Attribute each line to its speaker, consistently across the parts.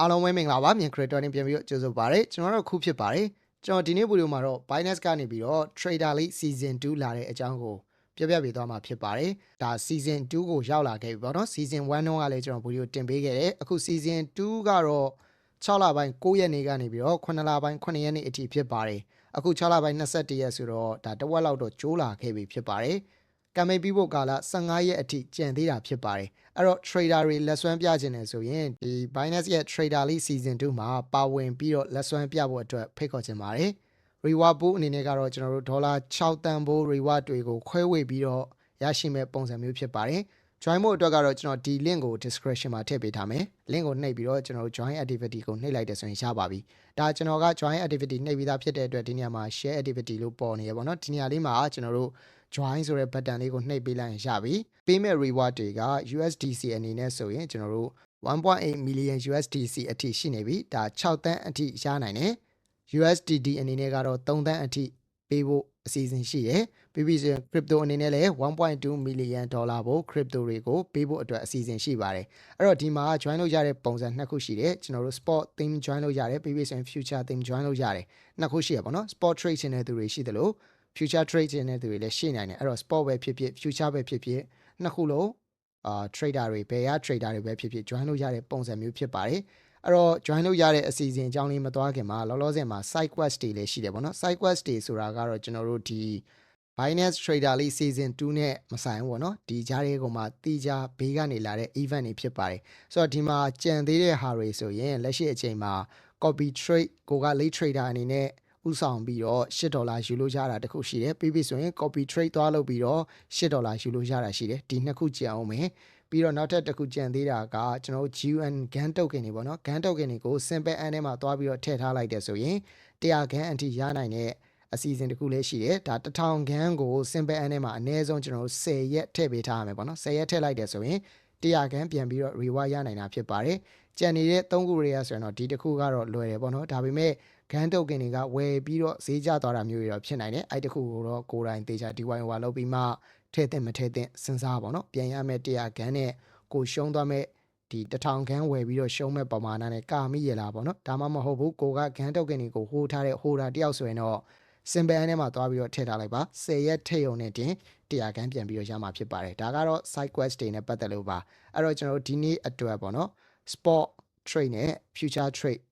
Speaker 1: အားလုံးပဲမင်္ဂလာပါမြန် creator နဲ့ပြန်ပြီးတော့ကြိုဆိုပါရစေကျွန်တော်တို့ခုဖြစ်ပါတယ်ကျွန်တော်ဒီနေ့ဗီဒီယိုမှာတော့ Binance ကနေပြီးတော့ Trader League Season 2လာတဲ့အကြောင်းကိုပြောပြပေးသွားမှာဖြစ်ပါတယ်ဒါ Season 2ကိုရောက်လာခဲ့ပြီပေါ့နော် Season 1တုန်းကလည်းကျွန်တော်ဗီဒီယိုတင်ပေးခဲ့တယ်အခု Season 2ကတော့6လပိုင်း9ရက်နေ့ကနေပြီးတော့9လပိုင်း9ရက်နေ့အထိဖြစ်ပါတယ်အခု6လပိုင်း21ရက်ဆိုတော့ဒါတစ်ဝက်လောက်တော့ကျိုးလာခဲ့ပြီဖြစ်ပါတယ် ကမ်မိန်ပြီးဖို့ကာလ15ရက်အထိကြံသေးတာဖြစ်ပါတယ်အဲ့တော့ trader တွေလက်စွမ်းပြခြင်းတယ်ဆိုရင်ဒီ Binance ရဲ့ Trader League Season 2မှာပါဝင်ပြီးတော့လက်စွမ်းပြဖို့အတွက်ဖိတ်ခေါ်ခြင်းပါတယ် reward pool အနေနဲ့ကတော့ကျွန်တော်တို့ဒေါ်လာ6တန်ဖိုး reward တွေကိုခွဲဝေပြီးတော့ရရှိမဲ့ပုံစံမျိုးဖြစ်ပါတယ် join ဖို့အတွက်ကတော့ကျွန်တော်ဒီ link ကို description မှာထည့်ပေးထားမယ် link ကိုနှိပ်ပြီးတော့ကျွန်တော်တို့ join activity ကိုနှိပ်လိုက်တယ်ဆိုရင်ရပါပြီဒါကျွန်တော်က join activity နှိပ်ပြီးသားဖြစ်တဲ့အတွက်ဒီနေရာမှာ share activity လို့ပေါ်နေရပါတော့ဒီနေရာလေးမှာကျွန်တော်တို့ join ဆိုတဲ့ button လေးကိုနှိပ်ပေးလိုက်ရင်ရပြီပေးမဲ့ reward တွေက USDC အနေနဲ့ဆိုရင်ကျွန်တော်တို့1.8 million USDC အထိရှိနေပြီဒါ6တန်းအထိရနိုင်တယ် USDT အနေနဲ့ကတော့3တန်းအထိပေးဖို့အစီအစဉ်ရှိတယ်ပြီးပြီးဆိုရင် crypto အနေနဲ့လည်း1.2 million ဒေါ်လာဖို့ crypto တွေကိုပေးဖို့အတွက်အစီအစဉ်ရှိပါတယ်အဲ့တော့ဒီမှာ join လုပ်ရတဲ့ပုံစံနှစ်ခုရှိတယ်ကျွန်တော်တို့ spot theme join လုပ်ရတယ်ပြီးပြီးဆိုရင် future theme join လုပ်ရတယ်နှစ်ခုရှိရပါတော့ spot trade ရှင်တဲ့သူတွေရှိသလို future trade ရှင်တဲ့သူတွေလည်းရှိနိုင်တယ်အဲ့တော့ spot ပဲဖြစ်ဖြစ် future ပဲဖြစ်ဖြစ်နှစ်ခုလုံးအာ trader တွေဘယ်ရ trader တွေပဲဖြစ်ဖြစ် join လုပ်ရတဲ့ပုံစံမျိုးဖြစ်ပါတယ်အဲ့တော့ join လုပ်ရတဲ့အစီအစဉ်အကြောင်းလေးမသွားခင်မှာလောလောဆယ်မှာ side quest တွေလည်းရှိတယ်ပေါ့နော် side quest တွေဆိုတာကတော့ကျွန်တော်တို့ဒီ Binance Trader League Season 2နဲ့မဆိုင်ဘူးပေါ့နော်ဒီကြားလေးကောင်မှာတီးကြဘေးကနေလာတဲ့ event တွေဖြစ်ပါတယ်ဆိုတော့ဒီမှာကြံသေးတဲ့ဟာတွေဆိုရင်လက်ရှိအချိန်မှာ copy trade ကိုက late trader အနေနဲ့ ဥဆောင်ပြီးတော့8ဒေါ်လာယူလို့ရတာတခုရှိတယ်ပြီးပြီဆိုရင် copy trade သွားလုပ်ပြီးတော့8ဒေါ်လာယူလို့ရတာရှိတယ်ဒီနှစ်ခုကြံအောင်မယ်ပြီးတော့နောက်ထပ်တစ်ခုကြံသေးတာကကျွန်တော်တို့ GUN GAN token တွေပေါ့နော် GAN token တွေကို simple and ထဲမှာသွားပြီးတော့ထည့်ထားလိုက်တယ်ဆိုရင်100 GAN အထိရနိုင်တဲ့အစီအစဉ်တစ်ခုလည်းရှိတယ်ဒါ1000 GAN ကို simple and ထဲမှာအနည်းဆုံးကျွန်တော်တို့10ရက်ထည့်ပေးထားရမယ်ပေါ့နော်10ရက်ထည့်လိုက်တယ်ဆိုရင်100 GAN ပြန်ပြီးတော့ reward ရနိုင်တာဖြစ်ပါတယ်ကြံနေတဲ့3ခုတွေကဆိုရင်တော့ဒီတစ်ခုကတော့လွယ်တယ်ပေါ့နော်ဒါပေမဲ့ ဂန်တုတ်ကင်တွေကဝယ်ပြီးတော့ဈေးကျသွားတာမျိုးတွေတော့ဖြစ်နိုင်တယ်အဲ့တခုကိုတော့ကိုယ်တိုင်တေချာ DIY ဟွာလုပ်ပြီးမှထည့်တဲ့မထည့်တဲ့စဉ်းစားပါတော့ပြန်ရမယ့်100ဂန်နဲ့ကိုရှုံးသွားမဲ့ဒီ1000ခန်းဝယ်ပြီးတော့ရှုံးမဲ့ပမာဏနဲ့ကာမိရလားပေါ့နော်ဒါမှမဟုတ်ဘူးကိုကဂန်တုတ်ကင်တွေကိုဟိုးထားတဲ့ဟိုးတာတယောက်ဆိုရင်တော့စင်ပယ်ထဲမှာသွားပြီးတော့ထည့်ထားလိုက်ပါ10ရက်ထည့်ရုံနဲ့တင်100ခန်းပြန်ပြီးတော့ရမှာဖြစ်ပါတယ်ဒါကတော့ side quest တွေနဲ့ပတ်သက်လို့ပါအဲ့တော့ကျွန်တော်တို့ဒီနေ့အတွက်ပေါ့နော် sport trade နဲ့ future trade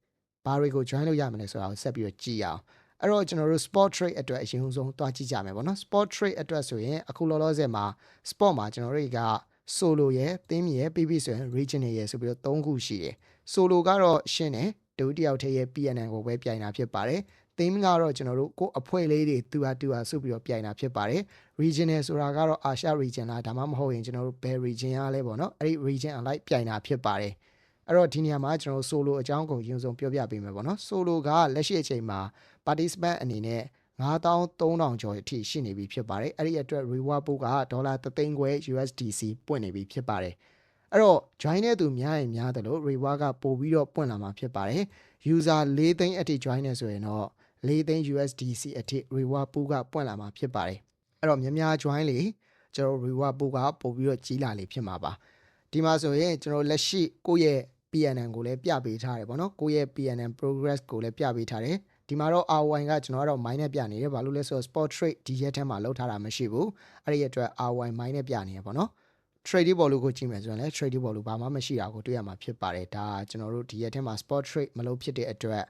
Speaker 1: ဘာတွေကို join လုပ်ရမလဲဆိုတာကိုဆက်ပြီးတော့ကြည့်ရအောင်အဲ့တော့ကျွန်တော်တို့ sport trade အတွက်အရင်ဆုံးတွားကြည့်ကြမယ်ပေါ့နော် sport trade အတွက်ဆိုရင်အခုလောလောဆယ်မှာ sport မှာကျွန်တော်တို့က solo ရယ် theme ရယ်ပြီးပြီဆိုရင် regional ရယ်ဆိုပြီးတော့၃ခုရှိတယ် solo ကတော့ရှင်းတယ်ဒုတိယထည့်ရဲ့ PNN ကိုပဲပြိုင်တာဖြစ်ပါတယ် theme ကတော့ကျွန်တော်တို့ကိုအဖွဲ့လေးတွေတူဟာတူဟာစုပြီးတော့ပြိုင်တာဖြစ်ပါတယ် regional ဆိုတာကတော့ Asia region လားဒါမှမဟုတ်ရင်ကျွန်တော်တို့ဘယ် region ရလဲပေါ့နော်အဲ့ဒီ region အလိုက်ပြိုင်တာဖြစ်ပါတယ် အဲ့တော့ဒီနေရာမှာကျွန်တော်တို့ solo အကြောင်းကိုရင်ဆုံးပြောပြပေးမယ်ပေါ့နော် solo ကလက်ရှိအချိန်မှာ participant အနေနဲ့9300ကျော်အထိရှိနေပြီဖြစ်ပါတယ်အဲ့ဒီအတွက် reward pool ကဒေါ်လာ3သိန်းခွဲ USDC ပွင့်နေပြီဖြစ်ပါတယ်အဲ့တော့ join တဲ့သူများရင်များတယ်လို့ reward ကပို့ပြီးတော့ပွင့်လာမှာဖြစ်ပါတယ် user 4သိန်းအထိ join နေဆိုရင်တော့4သိန်း USDC အထိ reward pool ကပွင့်လာမှာဖြစ်ပါတယ်အဲ့တော့များများ join လေကျွန်တော် reward pool ကပို့ပြီးတော့ကြီးလာလေဖြစ်မှာပါဒီမှာဆိုရင်ကျွန်တော်လက်ရှိကိုယ့်ရဲ့ PNN ကိုလည်းပြပေးထားတယ်ပေါ့နော်ကိုယ့်ရဲ့ PNN progress ကိုလည်းပြပေးထားတယ်ဒီမှာတော့ R1 ကကျွန်တော်ကတော့ mine နဲ့ပြနေတယ်ဘာလို့လဲဆိုတော့ sport trade ဒီရက်ထဲမှာလောက်ထားတာမရှိဘူးအဲ့ဒီအတွက် R1 mine နဲ့ပြနေရပေါ့နော် trading ဘော်လူကိုကြည့်မယ်ဆိုရင်လည်း trading ဘော်လူဘာမှမရှိတာကိုတွေ့ရမှာဖြစ်ပါတယ်ဒါကျွန်တော်တို့ဒီရက်ထဲမှာ sport trade မလုပ်ဖြစ်တဲ့အတွက်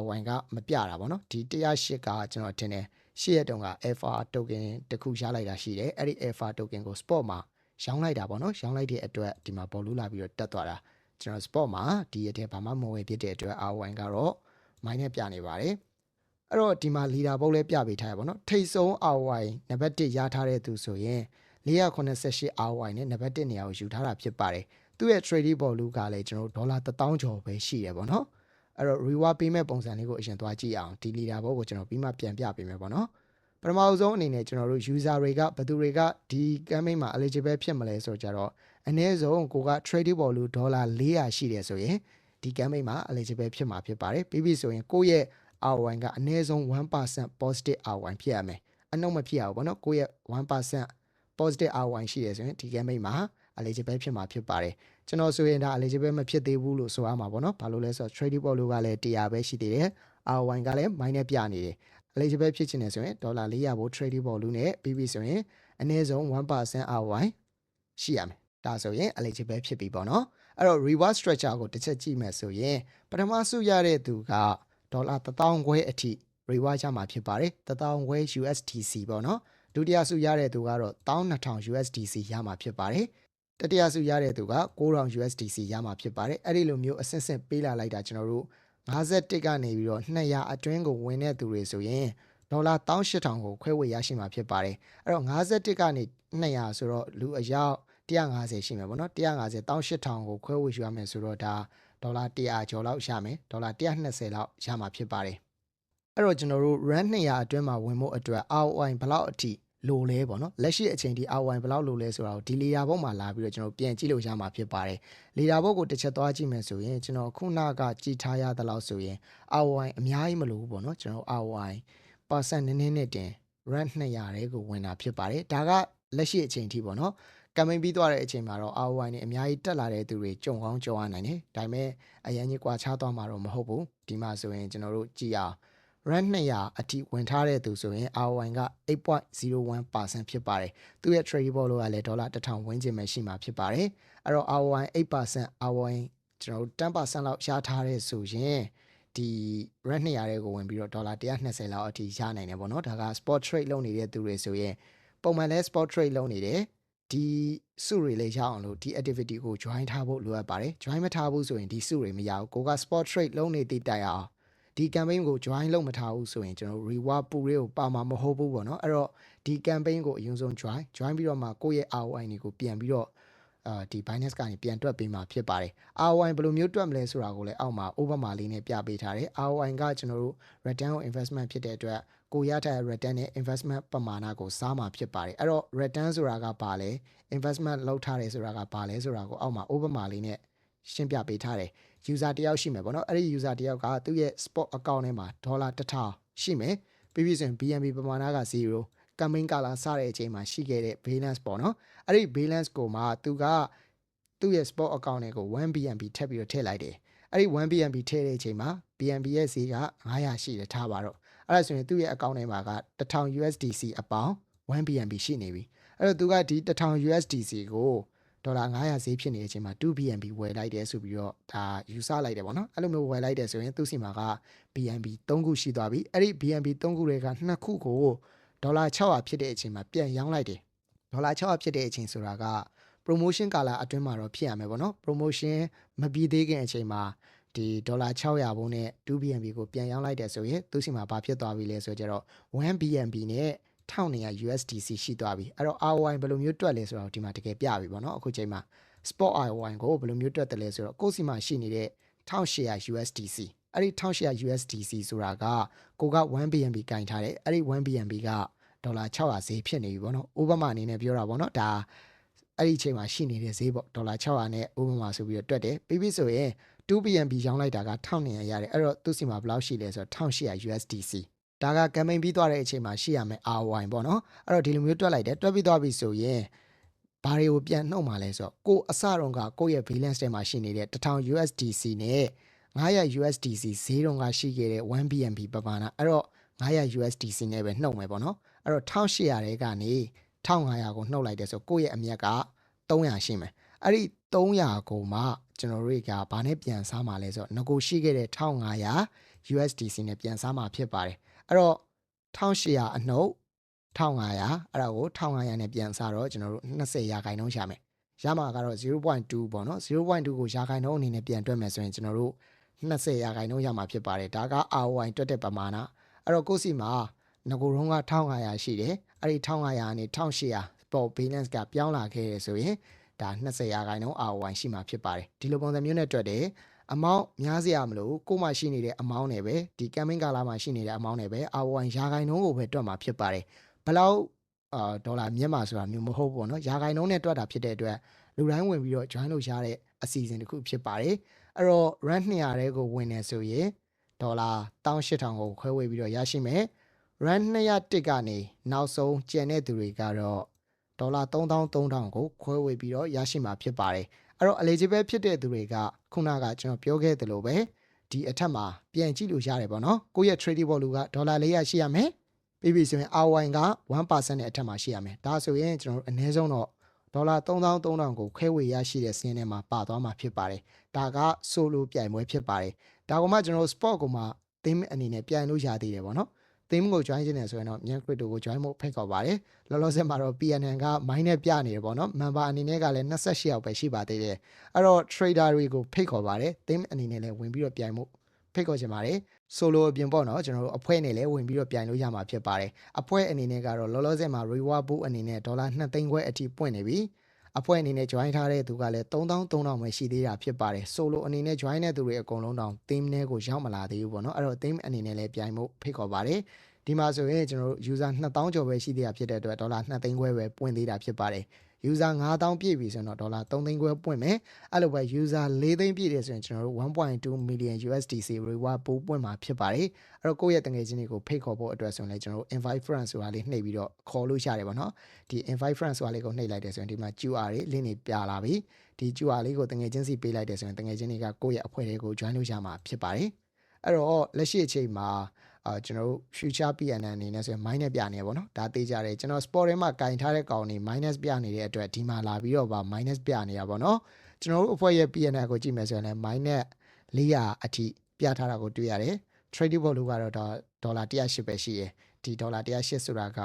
Speaker 1: R1 ကမပြတာပေါ့နော်ဒီ108ကကျွန်တော်ထင်တယ်ရှေ့ရက်တုန်းက alpha token တခုရလိုက်တာရှိတယ်အဲ့ဒီ alpha token ကို spot မှာရောင်းလိုက်တာပေါ့နော်ရောင်းလိုက်တဲ့အတွက်ဒီမှာဘော်လူလာပြီးတော့တက်သွားတာ ကျွန်တော် spot မှာဒီရက်ထဲဘာမှမဝယ်ဖြစ်တဲ့အတွက် R1 ကတော့ mine နဲ့ပြနေပါတယ်အဲ့တော့ဒီမှာ leader ဘုတ်လည်းပြပေးထားရပါတော့ထိတ်ဆုံး RY နံပါတ်1ရထားတဲ့သူဆိုရင်488 RY နဲ့နံပါတ်1နေရာကိုယူထားတာဖြစ်ပါတယ်သူ့ရဲ့ trading volume ကလည်းကျွန်တော်ဒေါ်လာ1000ကျော်ပဲရှိတယ်ပေါ့နော်အဲ့တော့ reward ပေးမဲ့ပုံစံလေးကိုအရင်သွားကြည့်အောင်ဒီ leader ဘုတ်ကိုကျွန်တော်ပြီးမှပြန်ပြပေးမယ်ပေါ့နော်ပထမဆုံးအနေနဲ့ကျွန်တော်တို့ user တွေကဘယ်သူတွေကဒီ campaign မှာ eligible ဖြစ်မလဲဆိုကြတော့ အနည်းဆုံးကိုက trading volume ဒေါ်လာ400ရှိတယ်ဆိုရင်ဒီ campaign မှာ eligible ဖြစ်မှာဖြစ်ပါတယ်ပြီးပြီဆိုရင်ကိုယ့်ရဲ့ ROI ကအနည်းဆုံး1% positive ROI ဖြစ်ရမယ်အနှုတ်မဖြစ်ရဘူးပေါ့နော်ကိုယ့်ရဲ့1% positive ROI ရှိတယ်ဆိုရင်ဒီ campaign မှာ eligible ဖြစ်မှာဖြစ်ပါတယ်ကျွန်တော်ဆိုရင်ဒါ eligible မဖြစ်သေးဘူးလို့ဆိုရမှာပေါ့နော်ဘာလို့လဲဆိုတော့ trading portfolio ကလည်း100ပဲရှိသေးတယ် ROI ကလည်း minus ပြနေတယ် eligible ဖြစ်ချင်တယ်ဆိုရင်ဒေါ်လာ400ဖို့ trading portfolio နဲ့ပြီးပြီဆိုရင်အနည်းဆုံး1% ROI ရှိရမယ် ဒါဆိုရင် eligible ဖြစ်ပြီပေါ့နော်အဲ့တော့ reward structure ကိုတစ်ချက်ကြည့်မယ်ဆိုရင်ပထမစုရတဲ့သူကဒေါ်လာ1000ခွဲအထိ reward ရမှာဖြစ်ပါတယ်1000ခွဲ USDC ပေါ့နော်ဒုတိယစုရတဲ့သူကတော့12000 USDC ရမှာဖြစ်ပါတယ်တတိယစုရတဲ့သူက9000 USDC ရမှာဖြစ်ပါတယ်အဲ့ဒီလိုမျိုးအဆင့်ဆင့်ပေးလာလိုက်တာကျွန်တော်တို့51ကနေပြီးတော့200အတွင်းကိုဝင်တဲ့သူတွေဆိုရင်ဒေါ်လာ18000ကိုခွဲဝေရရှိမှာဖြစ်ပါတယ်အဲ့တော့51ကနေ200ဆိုတော့လူအယောက် 150ရှိမယ်ပေါ့နော်150 18000ကိုခွဲဝေယူရမယ်ဆိုတော့ဒါဒေါ်လာ100ကျော်လောက်ရမယ်ဒေါ်လာ120လောက်ရမှာဖြစ်ပါတယ်အဲ့တော့ကျွန်တော်တို့ run 200အတွင်းမှာဝင်ဖို့အတွက် ROI ဘယ်လောက်အထိလိုလဲပေါ့နော်လက်ရှိအချိန်ဒီ ROI ဘယ်လောက်လိုလဲဆိုတာကိုဒီ leader ဘုတ်မှာလာပြီးတော့ကျွန်တော်ပြန်ကြည့်လို့ရမှာဖြစ်ပါတယ် leader ဘုတ်ကိုတစ်ချက်သွားကြည့်မယ်ဆိုရင်ကျွန်တော်ခုနကကြည်ထားရသလောက်ဆိုရင် ROI အများကြီးမလိုဘူးပေါ့နော်ကျွန်တော် ROI percent နည်းနည်းနဲ့တင် run 200တဲ့ကိုဝင်တာဖြစ်ပါတယ်ဒါကလက်ရှိအချိန်ထိပေါ့နော် ကမ်ပိန်းပြီးသွားတဲ့အချိန်မှာတော့ ROI နဲ့အများကြီးတက်လာတဲ့သူတွေကြုံကောင်းကြုံရနိုင်တယ်ဒါပေမဲ့အရင်ကြီးကွာခြားသွားမှာတော့မဟုတ်ဘူးဒီမှာဆိုရင်ကျွန်တော်တို့ကြည့်အောင် run 200အထိဝင်ထားတဲ့သူဆိုရင် ROI က8.01%ဖြစ်ပါတယ်သူရဲ့ trade ball ကလည်းဒေါ်လာ1000ဝန်းကျင်ပဲရှိမှာဖြစ်ပါတယ်အဲ့တော့ ROI 8% ROI ကျွန်တော်တို့10%လောက်ရှားထားတဲ့ဆိုရင်ဒီ run 200တဲ့ကိုဝင်ပြီးတော့ဒေါ်လာ120လောက်အထိရနိုင်တယ်ပေါ့နော်ဒါက spot trade လုပ်နေတဲ့သူတွေဆိုရင်ပုံမှန်လဲ spot trade လုပ်နေတယ် ဒီစုတွေလေးရအောင်လို့ဒီ activity ကို join ထားဖို့လိုအပ်ပါတယ် join မထားဘူးဆိုရင်ဒီစုတွေမရဘူးကိုက spot trade လုပ်နေသည့်တိုင်အောင်ဒီ campaign ကို join လုပ်မထားဘူးဆိုရင်ကျွန်တော် reward pool တွေကိုပါမှာမဟုတ်ဘူးပေါ့နော်အဲ့တော့ဒီ campaign ကိုအရင်ဆုံး join join ပြီးတော့မှကိုယ့်ရဲ့ ROI တွေကိုပြန်ပြီးတော့အာဒီ Binance ကနေပြန်တွက်ပေးမှာဖြစ်ပါတယ် ROI ဘယ်လိုမျိုးတွက်မလဲဆိုတာကိုလည်းအောက်မှာ overma လေးနဲ့ပြပေးထားတယ် ROI ကကျွန်တော်တို့ return on investment ဖြစ်တဲ့အတွက် ကိုရတဲ့ return နဲ့ investment ပမာဏကိုစားမှာဖြစ်ပါတယ်အဲ့တော့ return ဆိုတာကဘာလဲ investment လုပ်ထားတယ်ဆိုတာကဘာလဲဆိုတာကိုအောက်မှာ overma လေးနဲ့ရှင်းပြပေးထားတယ် user တယောက်ရှိမယ်ပေါ့နော်အဲ့ဒီ user တယောက်ကသူ့ရဲ့ spot account ထဲမှာဒေါ်လာ1000ရှိမယ်ပြီးပြီဆိုရင် BNB ပမာဏက0 campaign ကလာစတဲ့အချိန်မှာရှိခဲ့တဲ့ balance ပေါ့နော်အဲ့ဒီ balance ကိုမှသူကသူ့ရဲ့ spot account တွေကို 1BNB ထပ်ပြီးတော့ထည့်လိုက်တယ်အဲ့ဒီ 1BNB ထည့်တဲ့အချိန်မှာ BNB ရဲ့ဈေးက900ရှိတယ်ထားပါတော့ အဲ့ဒါဆိုရင်သူ့ရဲ့ account ထဲမှာက1000 USDC အပေါင်း 1BNB ရှိနေပြီအဲ့တော့သူကဒီ1000 USDC ကိုဒေါ်လာ900ဈေးဖြစ်နေတဲ့အချိန်မှာ 2BNB ဝယ်လိုက်တယ်ဆိုပြီးတော့ဒါယူဆလိုက်တယ်ပေါ့နော်အဲ့လိုမျိုးဝယ်လိုက်တယ်ဆိုရင်သူ့စီမှာက BNB 3ခုရှိသွားပြီအဲ့ဒီ BNB 3ခုတွေက2ခုကိုဒေါ်လာ600ဖြစ်တဲ့အချိန်မှာပြန်ရောင်းလိုက်တယ်ဒေါ်လာ600ဖြစ်တဲ့အချိန်ဆိုတာက promotion ကာလအတွင်းမှာတော့ဖြစ်ရမယ်ပေါ့နော် promotion မပြီးသေးခင်အချိန်မှာ ဒီဒေါ်လာ600ဘုန်းနဲ့ 2BNB ကိုပြန်ရောင်းလိုက်တယ်ဆိုရင်သူ့စီမှာဘာဖြစ်သွားပြီလဲဆိုကြတော့ 1BNB နဲ့1200 USDC ရှိသွားပြီအဲ့တော့ ROI ဘယ်လိုမျိုးတွက်လဲဆိုတော့ဒီမှာတကယ်ပြပြီပေါ့နော်အခုချိန်မှာ spot ROI ကိုဘယ်လိုမျိုးတွက်တယ်လဲဆိုတော့ကိုယ့်စီမှာရှိနေတဲ့1800 USDC အဲ့ဒီ1800 USDC ဆိုတာကကိုက 1BNB ကင်ထားတယ်အဲ့ဒီ 1BNB ကဒေါ်လာ600ဈေးဖြစ်နေပြီပေါ့နော်ဥပမာအနေနဲ့ပြောတာပေါ့နော်ဒါအဲ့ဒီချိန်မှာရှိနေတဲ့ဈေးပေါ့ဒေါ်လာ600နဲ့ဥပမာဆိုပြီးတော့တွက်တယ်ပြီးပြီဆိုရင် 2BNB ရောင်းလိုက်တာက1200ရတယ်အဲ့တော့သူ့စီမှာဘယ်လောက်ရှိလဲဆိုတော့1800 USDC ဒါက campaign ပြီးသွားတဲ့အချိန်မှာရှိရမယ် ROI ပေါ့နော်အဲ့တော့ဒီလိုမျိုးတွက်လိုက်တယ်တွက်ပြီးသွားပြီဆိုရင်ဘာတွေကိုပြန်နှုတ်มาလဲဆိုတော့ကိုအစတုန်းကကိုယ့်ရဲ့ balance ထဲမှာရှိနေတဲ့1000 USDC နဲ့900 USDC ဈေးတုန်းကရှိခဲ့တဲ့ 1BNB ပမာဏအဲ့တော့900 USDC နဲ့ပဲနှုတ်မယ်ပေါ့နော်အဲ့တော့1800တဲကနေ1500ကိုနှုတ်လိုက်တယ်ဆိုကိုယ့်ရဲ့အမြက်က300ရှိမယ်အဲ့ဒီ300ကိုမှ ကျွန်တော်တို့ကဘာနဲ့ပြန်စားမှာလဲဆိုတော့ငကိုရှိခဲ့တဲ့1500 USDC နဲ့ပြန်စားမှာဖြစ်ပါတယ်အဲ့တော့1800အနှုတ်1500အဲ့ဒါကို1500နဲ့ပြန်စားတော့ကျွန်တော်တို့20ရာခိုင်နှုန်းရှာမယ်ရမှာကတော့0.2ပေါ့နော်0.2ကိုရာခိုင်နှုန်းအနေနဲ့ပြန်တွက်မယ်ဆိုရင်ကျွန်တော်တို့20ရာခိုင်နှုန်းရမှာဖြစ်ပါတယ်ဒါက ROI တွက်တဲ့ပမာဏအဲ့တော့ကိုယ့်စီမှာငကိုရုံးက1500ရှိတယ်အဲ့ဒီ1500ကနေ1800ပေါ် balance ကပြောင်းလာခဲ့ရဆိုရင် ဒါ20ရာခိုင်နှုန်း ROI ရှိမှာဖြစ်ပါတယ်ဒီလိုပုံစံမျိုးနဲ့တွက်တယ်အမောင်းများစရာမလိုကိုမှရှိနေတဲ့အမောင်းနဲ့ပဲဒီ campaign ကာလမှာရှိနေတဲ့အမောင်းနဲ့ပဲ ROI ရာခိုင်နှုန်းကိုပဲတွက်မှာဖြစ်ပါတယ်ဘလောက်အာဒေါ်လာမြင့်မှာဆိုတာမျိုးမဟုတ်ဘူးပေါ့နော်ရာခိုင်နှုန်းနဲ့တွက်တာဖြစ်တဲ့အတွက်လူတိုင်းဝင်ပြီးတော့ join လုပ်ရတဲ့အစီအစဉ်တစ်ခုဖြစ်ပါတယ်အဲ့တော့ run 200တဲကိုဝင်နေဆိုရင်ဒေါ်လာ18000ကိုခွဲဝေပြီးတော့ရရှိမယ် run 201ကနေနောက်ဆုံးကျန်တဲ့သူတွေကတော့ ဒေါ်လာ3300ကိုခွဲဝေပြီးတော့ရရှိမှာဖြစ်ပါတယ်အဲ့အဲ့တော့ eligible ဖြစ်တဲ့သူတွေကခုနကကျွန်တော်ပြောခဲ့သလိုပဲဒီအထက်မှာပြန်ကြည့်လို့ရတယ်ပေါ့နော်ကိုယ့်ရဲ့ trading value ကဒေါ်လာ400ရှိရမယ်ပြီးပြီဆိုရင် ROI က1%နဲ့အထက်မှာရှိရမယ်ဒါဆိုရင်ကျွန်တော်တို့အနည်းဆုံးတော့ဒေါ်လာ3300ကိုခွဲဝေရရှိတဲ့စင်းထဲမှာပါသွားမှာဖြစ်ပါတယ်ဒါက solo ပြိုင်ပွဲဖြစ်ပါတယ်ဒါကမှကျွန်တော်တို့ sport ကိုမှ theme အနေနဲ့ပြိုင်လို့ရသေးတယ်ပေါ့နော် theme ကို join ခြင်းနေဆိုရင်တော့ Nyan Crypto ကို join ဖို့ဖိတ်ခေါ်ပါတယ်လောလောဆယ်မှာတော့ PNN က mine နဲ့ပြနေတယ်ပေါ့နော် member အနေနဲ့ကလည်း28ယောက်ပဲရှိပါသေးတယ်အဲ့တော့ trader တွေကိုဖိတ်ခေါ်ပါတယ် theme အနေနဲ့လည်းဝင်ပြီးတော့ပြိုင်ဖို့ဖိတ်ခေါ်ချင်ပါတယ် solo အပြင်ပေါ့နော်ကျွန်တော်တို့အဖွဲ့နဲ့လည်းဝင်ပြီးတော့ပြိုင်လို့ရမှာဖြစ်ပါတယ်အဖွဲ့အနေနဲ့ကတော့လောလောဆယ်မှာ reward pool အနေနဲ့ဒေါ်လာ2သိန်းခွဲအထိပွင့်နေပြီ အဖွဲ့အနေနဲ့ join ထားတဲ့သူကလည်း3300ပဲရှိသေးတာဖြစ်ပါတယ် solo အနေနဲ့ join တဲ့သူတွေအကုန်လုံးတောင် theme နဲ့ကိုရောက်မလာသေးဘူးပေါ့နော်အဲ့တော့ theme အနေနဲ့လည်းပြိုင်ဖို့ဖိတ်ခေါ်ပါတယ်ဒီမှာဆိုရင်ကျွန်တော်တို့ user 2000ကျော်ပဲရှိသေးတာဖြစ်တဲ့အတွက်ဒေါ်လာ2သိန်းခွဲပဲပွင့်သေးတာဖြစ်ပါတယ် user 9000ပြည့်ပြီဆိုရင်တော့ဒေါ်လာ3သိန်းခွဲပွင့်မယ်အဲ့လိုပဲ user 4သိန်းပြည့်တယ်ဆိုရင်ကျွန်တော်တို့1.2 million USDC reward pool ပွင့်မှာဖြစ်ပါတယ်အဲ့တော့ကိုယ့်ရဲ့တငယ်ချင်းတွေကိုဖိတ်ခေါ်ဖို့အတွက်ဆိုရင်လည်းကျွန်တော်တို့ invite friends ဆိုတာလေးနှိပ်ပြီးတော့ခေါ်လို့ရတယ်ပေါ့နော်ဒီ invite friends ဆိုတာလေးကိုနှိပ်လိုက်တယ်ဆိုရင်ဒီမှာ QR တွေ link တွေပြလာပြီဒီ QR လေးကိုတငယ်ချင်းစီပေးလိုက်တယ်ဆိုရင်တငယ်ချင်းတွေကကိုယ့်ရဲ့အဖွဲ့တွေကို join လို့ရမှာဖြစ်ပါတယ်အဲ့တော့လက်ရှိအချိန်မှာ အာကျွန်တော်တို့ future PNN အနေနဲ့ဆိုရင် minus ပြနေရပေါ့နော်ဒါသိကြတယ်ကျွန်တော် sport ထဲမှာကင်ထားတဲ့ကောင်တွေ minus ပြနေတဲ့အတွက်ဒီမှာလာပြီးတော့ဗာ minus ပြနေရပါတော့ကျွန်တော်တို့အဖွဲ့ရဲ့ PNN ကိုကြည့်မယ်ဆိုရင်လည်း minus 400အထိပြထားတာကိုတွေ့ရတယ် trading volume ကတော့ဒေါ်လာ108ပဲရှိရယ်ဒီဒေါ်လာ108ဆိုတာက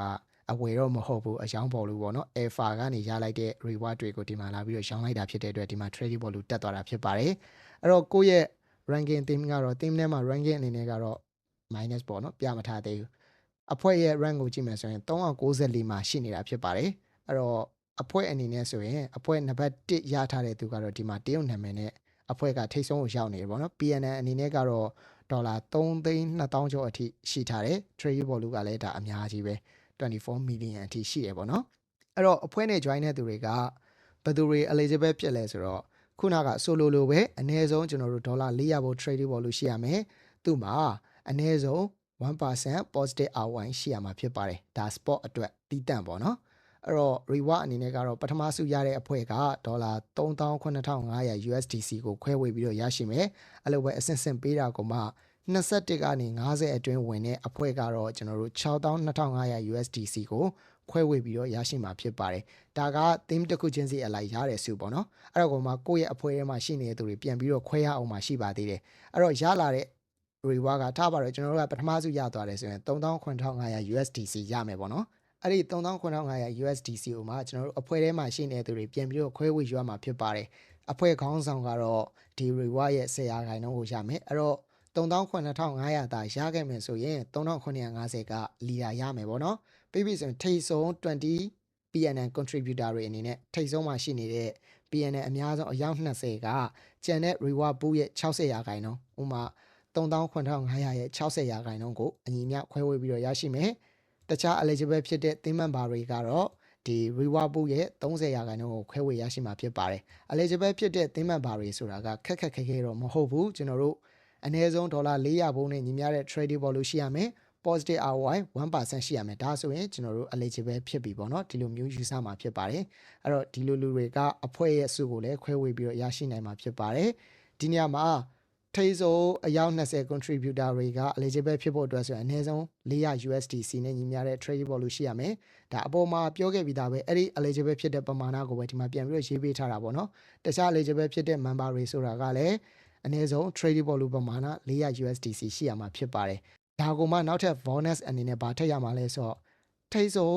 Speaker 1: အဝယ်တော့မဟုတ်ဘူးအယောင်းပေါ်လို့ပေါ့နော် alpha ကနေရလိုက်တဲ့ reward တွေကိုဒီမှာလာပြီးတော့ရောင်းလိုက်တာဖြစ်တဲ့အတွက်ဒီမှာ trading volume တက်သွားတာဖြစ်ပါတယ်အဲ့တော့ကိုယ့်ရဲ့ ranking theme ကတော့ theme ထဲမှာ ranking အနေနဲ့ကတော့ minus ပေါ့နော်ပြမထားသေးဘူးအဖွဲ့ရဲ့ rank ကိုကြည့်မယ်ဆိုရင်394မှာရှိနေတာဖြစ်ပါတယ်အဲ့တော့အဖွဲ့အနေနဲ့ဆိုရင်အဖွဲ့နံပါတ်1ရထားတဲ့သူကတော့ဒီမှာတရုတ်နာမည်နဲ့အဖွဲ့ကထိတ်ဆုံးကိုရောက်နေတယ်ပေါ့နော် PNN အနေနဲ့ကတော့ဒေါ်လာ3သိန်း2000ကျော်အထိရှိထားတယ် trade volume ကလည်းဒါအများကြီးပဲ24 million အထိရှိရပေါ့နော်အဲ့တော့အဖွဲ့နဲ့ join တဲ့သူတွေကဘယ်သူတွေ eligible ဖြစ်လဲဆိုတော့ခုနက solo လိုပဲအနည်းဆုံးကျွန်တော်တို့ဒေါ်လာ400ဖို့ trade volume ရှိရမယ်သူ့မှာ အနည်းဆုံး1% positive ROI ရှိရမှာဖြစ်ပါတယ်ဒါ spot အတွက်တည်တံ့ပေါ့နော်အဲ့တော့ reward အနေနဲ့ကတော့ပထမစုရတဲ့အဖွဲ့ကဒေါ်လာ38500 USDC ကိုခွဲဝေပြီးတော့ရရှိမယ်အဲ့လိုပဲအဆင့်ဆင့်ပေးတာကမှ21ကနေ50အတွင်းဝင်တဲ့အဖွဲ့ကတော့ကျွန်တော်တို့62500 USDC ကိုခွဲဝေပြီးတော့ရရှိမှာဖြစ်ပါတယ်ဒါက theme တစ်ခုချင်းစီအလိုက်ရတယ်စုပေါ့နော်အဲ့တော့ကမှကိုယ့်ရဲ့အဖွဲ့ထဲမှာရှိနေတဲ့သူတွေပြန်ပြီးတော့ခွဲရအောင်မှရှိပါသေးတယ်အဲ့တော့ရလာတဲ့ reward ကထားပါတော့ကျွန်တော်တို့ကပထမစုရသွားတယ်ဆိုရင်38500 USDC ရမယ်ပေါ့နော်အဲ့ဒီ38500 USDC ကိုမှကျွန်တော်တို့အဖွဲ့ထဲမှာရှိနေတဲ့သူတွေပြန်ပြီးတော့ခွဲဝေယူရမှာဖြစ်ပါတယ်အဖွဲ့ခေါင်းဆောင်ကတော့ဒီ reward ရဲ့10ရာခိုင်နှုန်းကိုရမယ်အဲ့တော့38500တာရခဲ့မယ်ဆိုရင်3950ကလီယာရမယ်ပေါ့နော်ပြီးပြီဆိုရင်ထိတ်ဆုံး20 PNN contributor တွေအနေနဲ့ထိတ်ဆုံးမှာရှိနေတဲ့ PNN အများဆုံးအယောက်20ကကျန်တဲ့ reward pool ရဲ့60ရာခိုင်နှုန်းဥမာ 38500ရဲ့60ရာခိုင်နှုန်းကိုအညီမျှခွဲဝေပြီးတော့ရရှိမယ်တခြား eligible ဖြစ်တဲ့ theme member တွေကတော့ဒီ reward pool ရဲ့30ရာခိုင်နှုန်းကိုခွဲဝေရရှိမှာဖြစ်ပါတယ် eligible ဖြစ်တဲ့ theme member တွေဆိုတာကခက်ခက်ခဲခဲတော့မဟုတ်ဘူးကျွန်တော်တို့အနည်းဆုံးဒေါ်လာ400ဘုံနဲ့ညီမျှတဲ့ trading volume ရှိရမယ် positive ROI 1%ရှိရမယ်ဒါဆိုရင်ကျွန်တော်တို့ eligible ဖြစ်ပြီပေါ့နော်ဒီလိုမျိုးယူဆမှာဖြစ်ပါတယ်အဲ့တော့ဒီလိုလူတွေကအဖွဲ့ရဲ့စုကိုလည်းခွဲဝေပြီးတော့ရရှိနိုင်မှာဖြစ်ပါတယ်ဒီနေရာမှာ ထိဆိုအယောက်20 contributor တွေက eligible ဖြစ်ဖို့အတွက်ဆိုရင်အနည်းဆုံး400 USDC နဲ့ညီမျှတဲ့ trade volume ရှိရမယ်ဒါအပေါ်မှာပြောခဲ့ပြီးသားပဲအဲ့ဒီ eligible ဖြစ်တဲ့ပမာဏကိုပဲဒီမှာပြန်ပြီးတော့ရေးပေးထားတာပေါ့နော်တခြား eligible ဖြစ်တဲ့ member တွေဆိုတာကလည်းအနည်းဆုံး trade volume ပမာဏ400 USDC ရှိရမှာဖြစ်ပါတယ်ဒါကမှနောက်ထပ် bonus အနေနဲ့ဗာထည့်ရမှာလဲဆိုတော့ထိဆို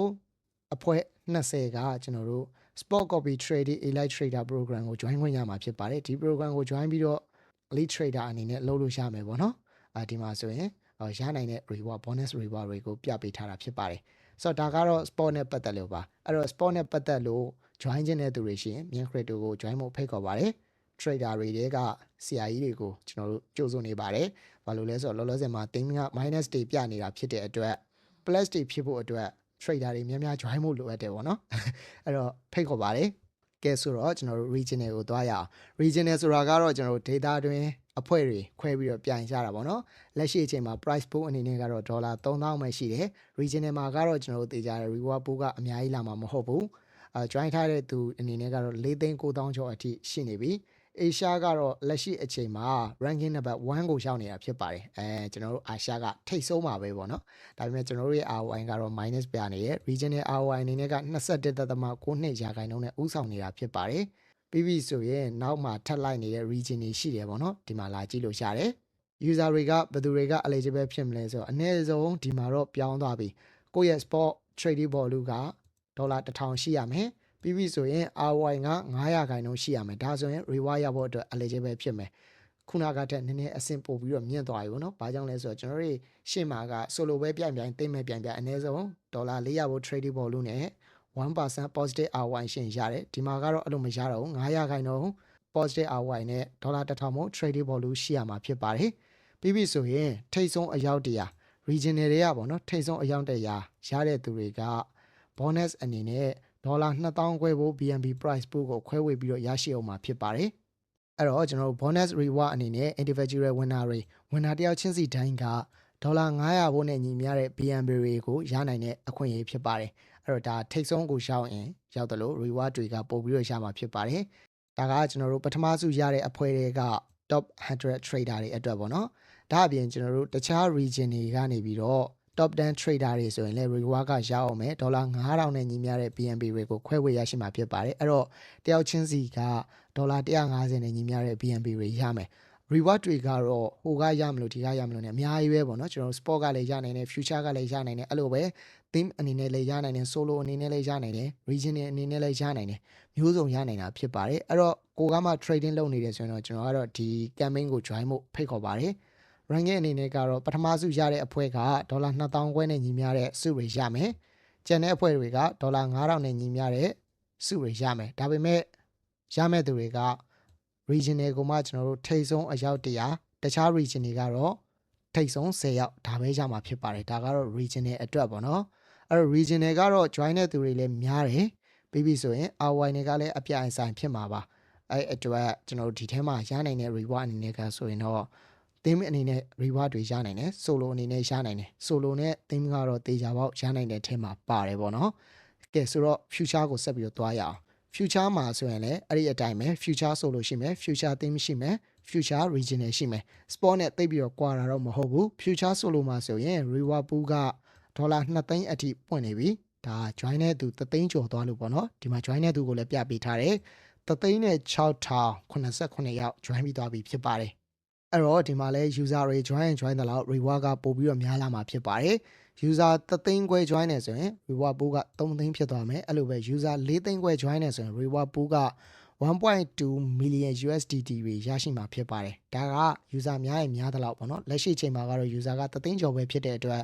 Speaker 1: အဖွဲ့20ကကျွန်တော်တို့ sport copy trading elite trader program ကို join ခွင့်ရမှာဖြစ်ပါတယ်ဒီ program ကို join ပြီးတော့ elite trader အနေနဲ့လုပ်လို့ရမယ်ပေါ့နော်အဲဒီမှာဆိုရင်ရနိုင်တဲ့ reward bonus reward တွေကိုပြပေးထားတာဖြစ်ပါတယ်ဆိုတော့ဒါကတော့ sport နဲ့ပတ်သက်လို့ပါအဲ့တော့ sport နဲ့ပတ်သက်လို့ join ခြင်းတဲ့သူတွေရှိရင် main crypto ကို join ဖို့ဖိတ်ခေါ်ပါတယ် trader တွေတဲကဆရာကြီးတွေကိုကျွန်တော်တို့ကြိုးစိုးနေပါတယ်ဘာလို့လဲဆိုတော့လောလောဆယ်မှာ thing က minus တွေပြနေတာဖြစ်တဲ့အတွက် plus တွေဖြစ်ဖို့အတွက် trader တွေများများ join ဖို့လိုအပ်တယ်ပေါ့နော်အဲ့တော့ဖိတ်ခေါ်ပါတယ် ကဲဆိုတော့ကျွန်တော်တို့ regional ကိုသွားရအောင် regional ဆိုတာကတော့ကျွန်တော်တို့ data တွင်အဖွဲ့တွေခွဲပြီးတော့ပြိုင်ကြတာပေါ့နော်လက်ရှိအချိန်မှာ price pool အနေနဲ့ကတော့ဒေါ်လာ3000ပဲရှိတယ် regional မှာကတော့ကျွန်တော်တို့တေးကြတယ် reward pool ကအများကြီးလာမှာမဟုတ်ဘူးအာ join ထားတဲ့သူအနေနဲ့ကတော့၄သိန်း9000ကျော်အထိရှိနေပြီ။ Asia ကတော့လက်ရှိအချိန်မှာ ranking number 1ကိုရောက်နေတာဖြစ်ပါတယ်။အဲကျွန်တော်တို့ Asia ကထိတ်ဆုံးပါပဲပေါ့နော်။ဒါပေမဲ့ကျွန်တော်တို့ရဲ့ ROI ကတော့ minus ပြနေရဲ့ regional ROI အနေနဲ့က21.9ရာခိုင်နှုန်းနဲ့ဥဆောင်နေတာဖြစ်ပါတယ်။ပြီးပြီဆိုရင်နောက်မှာထပ်လိုက်နေတဲ့ region တွေရှိတယ်ပေါ့နော်။ဒီမှာလာကြည့်လို့ရတယ်။ user တွေကဘယ်သူတွေက eligible ဖြစ်မလဲဆိုတော့အနည်းဆုံးဒီမှာတော့ပြောင်းသွားပြီ။ကိုယ့်ရဲ့ sport trading value ကဒေါ်လာ1000ရှိရမယ်။ ပြီးပြီဆိုရင် ROI က900ခိုင်နှုန်းရှိရမယ်ဒါဆိုရင် reward ရဖို့အတွက် eligible ဖြစ်မယ်ခုနကတည်းကနည်းနည်းအဆင့်ပို့ပြီးတော့မြင့်သွားပြီပေါ့နော်။ဘာကြောင့်လဲဆိုတော့ကျွန်တော်တို့ရှေ့မှာက solo ပဲပြိုင်ပြိုင်သိမ့်မဲ့ပြိုင်ပြိုင်အနည်းဆုံးဒေါ်လာ400ဖို့ trading volume နဲ့1% positive ROI ရှင်ရတယ်ဒီမှာကတော့အဲ့လိုမရတော့ဘူး900ခိုင်နှုန်း positive ROI နဲ့ဒေါ်လာ1000မို့ trading volume ရှိရမှာဖြစ်ပါတယ်ပြီးပြီဆိုရင်ထိတ်ဆုံးအယောက်တရာ regional တွေကပေါ့နော်ထိတ်ဆုံးအယောက်တရာရတဲ့သူတွေက bonus အနေနဲ့ ဒေါ်လာ2000ခွဲဖို့ BNB price pool ကိုခွဲဝေပြီးတော့ရရှိအောင်မှာဖြစ်ပါတယ်အဲ့တော့ကျွန်တော်တို့ bonus reward အနေနဲ့ individual winner တွေ winner တယောက်ချင်းစီတိုင်းကဒေါ်လာ900ဘိုးနဲ့ညီမျှတဲ့ BNB တွေကိုရနိုင်တဲ့အခွင့်အရေးဖြစ်ပါတယ်အဲ့တော့ဒါထိတ်ဆုံးကိုရှောင်းရင်ရောက်တယ်လို့ reward တွေကပို့ပြီးတော့ရမှာဖြစ်ပါတယ်ဒါကကျွန်တော်တို့ပထမစုရတဲ့အဖွဲ့တွေက top 100 trader တွေအတွက်ပေါ့နော်ဒါအပြင်ကျွန်တော်တို့တခြား region တွေကနေပြီးတော့ top 10 trader တွေဆိုရင်လည်း reward ကရအောင်မယ်ဒေါ်လာ9000နဲ့ညီမျှတဲ့ BNB တွေကိုခွဲဝေရရှိမှာဖြစ်ပါတယ်အဲ့တော့တယောက်ချင်းစီကဒေါ်လာ150နဲ့ညီမျှတဲ့ BNB တွေရမယ် reward တွေကတော့ဟိုကရမလို့ဒီကရမလို့ ਨੇ အများကြီးပဲပေါ့နော်ကျွန်တော် sport ကလည်းရနိုင်တယ် future ကလည်းရနိုင်တယ်အဲ့လိုပဲ theme အနေနဲ့လည်းရနိုင်တယ် solo အနေနဲ့လည်းရနိုင်တယ် region အနေနဲ့လည်းရနိုင်တယ်မျိုးစုံရနိုင်တာဖြစ်ပါတယ်အဲ့တော့ကိုကမှ trading လုပ်နေတယ်ဆိုရင်တော့ကျွန်တော်ကတော့ဒီ campaign ကို join ဖို့ဖိတ်ခေါ်ပါတယ် ranking အနေနဲ့ကတော့ပထမစုရတဲ့အဖွဲ့ကဒေါ်လာ2000ခွဲနဲ့ညီမျှတဲ့စုတွေရမယ်ကျန်တဲ့အဖွဲ့တွေကဒေါ်လာ9000နဲ့ညီမျှတဲ့စုတွေရမယ်ဒါပေမဲ့ရမဲ့သူတွေက regional ကိုမှကျွန်တော်တို့ထိတ်ဆုံးအယောက်100တခြား region တွေကတော့ထိတ်ဆုံး10ယောက်ဒါပဲရမှာဖြစ်ပါတယ်ဒါကတော့ regional အတွက်ပေါ့နော်အဲ့တော့ regional ကတော့ join တဲ့သူတွေလည်းများတယ်ပြီးပြီဆိုရင် RY တွေကလည်းအပြိုင်ဆိုင်ဖြစ်မှာပါအဲ့အတွက်ကျွန်တော်တို့ဒီထဲမှာရနိုင်တဲ့ reward အနေနဲ့ကဆိုရင်တော့ theme အနေနဲ့ reward တွေရနိုင်တယ် solo အနေနဲ့ရနိုင်တယ် solo နဲ့ theme ကတော့တေချာပေါက်ရနိုင်တဲ့အထက်မှာပါတယ်ပေါ့နော်ကဲဆိုတော့ future ကိုဆက်ပြီးတော့သွားရအောင် future မှာဆိုရင်လည်းအဲ့ဒီအတိုင်းပဲ future solo ရှိမယ် future theme ရှိမယ် future regional ရှိမယ် sport နဲ့တိတ်ပြီးတော့ကွာတာတော့မဟုတ်ဘူး future solo မှာဆိုရင် reward pool ကဒေါ်လာ2သိန်းအထိပွင့်နေပြီဒါ join တဲ့သူ3သိန်းကျော်သွားလို့ပေါ့နော်ဒီမှာ join တဲ့သူကိုလည်းပြပေးထားတယ်3သိန်းနဲ့6089ယောက် join ပြီးသွားပြီဖြစ်ပါတယ် အဲ့တော့ဒီမှာလဲ user တွေ join ရင် join တယ်လို့ reward ကပို့ပြီးတော့များလာမှာဖြစ်ပါတယ် user 3သိန်းခွဲ join နေဆိုရင် reward pool က3သိန်းဖြစ်သွားမယ်အဲ့လိုပဲ user 4သိန်းခွဲ join နေဆိုရင် reward pool က1.2 million USDT တွေရရှိမှာဖြစ်ပါတယ်ဒါက user များရင်များသလောက်ပေါ့နော်လက်ရှိချိန်မှာကတော့ user က3သိန်းကျော်ပဲဖြစ်တဲ့အတွက်